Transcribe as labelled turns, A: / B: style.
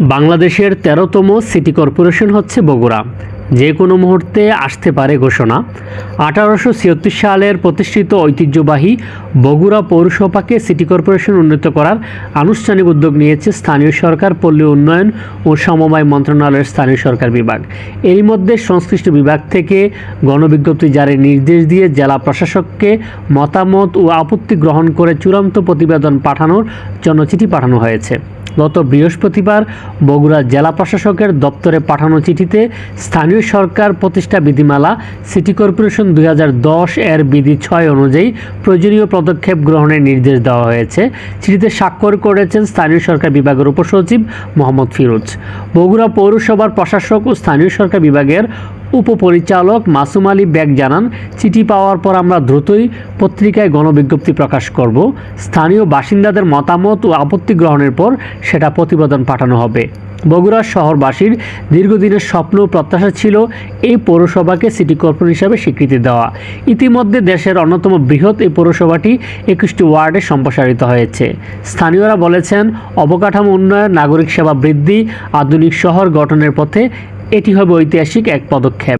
A: বাংলাদেশের তেরোতম city corporation হচ্ছে বগুড়া। যে কোনো মুহূর্তে আসতে পারে ঘোষণা। আঠারোশো ছিয়াত্তর সালের প্রতিষ্ঠিত ঐতিহ্যবাহী বগুড়া পৌরসভাকে সিটি কর্পোরেশন উন্নীত করার আনুষ্ঠানিক উদ্যোগ নিয়েছে স্থানীয় সরকার, পল্লী উন্নয়ন ও সমবায় মন্ত্রণালয়ের স্থানীয় সরকার বিভাগ। এরই মধ্যে সংশ্লিষ্ট বিভাগ থেকে গণবিজ্ঞপ্তি জারির নির্দেশ দিয়ে জেলা প্রশাসককে মতামত ও আপত্তি গ্রহণ করে চূড়ান্ত প্রতিবেদন পাঠানোর জন্য চিঠি পাঠানো হয়েছে। গত বৃহস্পতিবার বগুড়া জেলা প্রশাসকের দপ্তরে পাঠানো চিঠিতে স্থানীয় সরকার প্রতিষ্ঠা বিধিমালা সিটি কর্পোরেশন দুই হাজার দশ এর বিধি ছয় অনুযায়ী প্রয়োজনীয় পদক্ষেপ গ্রহণের নির্দেশ দেওয়া হয়েছে। চিঠিতে স্বাক্ষর করেছেন স্থানীয় সরকার বিভাগের উপসচিব মোহাম্মদ ফিরোজ। বগুড়া পৌরসভার প্রশাসক ও স্থানীয় সরকার বিভাগের উপপরিচালক মাসুম আলী বেগ জানান, চিঠি পাওয়ার পর আমরা দ্রুতই পত্রিকায় গণবিজ্ঞপ্তি প্রকাশ করব। স্থানীয় বাসিন্দাদের মতামত ও আপত্তি গ্রহণের পর সেটা প্রতিবেদন পাঠানো হবে। বগুড়া শহরবাসীর দীর্ঘদিনের স্বপ্ন প্রত্যাশা ছিল এই পৌরসভাকে সিটি কর্পোরেশন হিসাবে স্বীকৃতি দেওয়া। ইতিমধ্যে দেশের অন্যতম বৃহৎ এই পৌরসভাটি একুশটি ওয়ার্ডে সম্প্রসারিত হয়েছে। স্থানীয়রা বলেছেন, অবকাঠামো উন্নয়ন, নাগরিক সেবা বৃদ্ধি, আধুনিক শহর গঠনের পথে এটি হবে ঐতিহাসিক এক পদক্ষেপ।